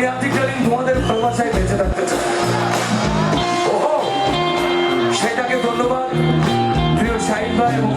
আমি আর্থিককালীন তোমাদের ভালোবাসায় বেঁচে থাকতে চাই। সেটাকে ধন্যবাদ, প্রিয় শাহিদ ভাই এবং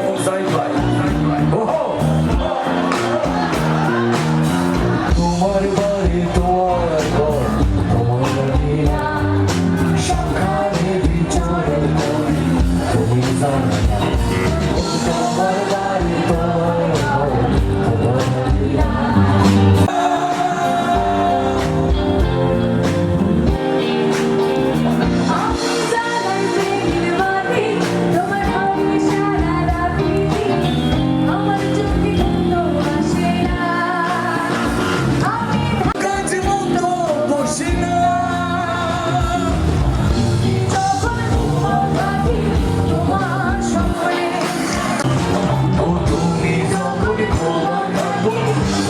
এবং সাহিদ ভাই। তোমার তোমার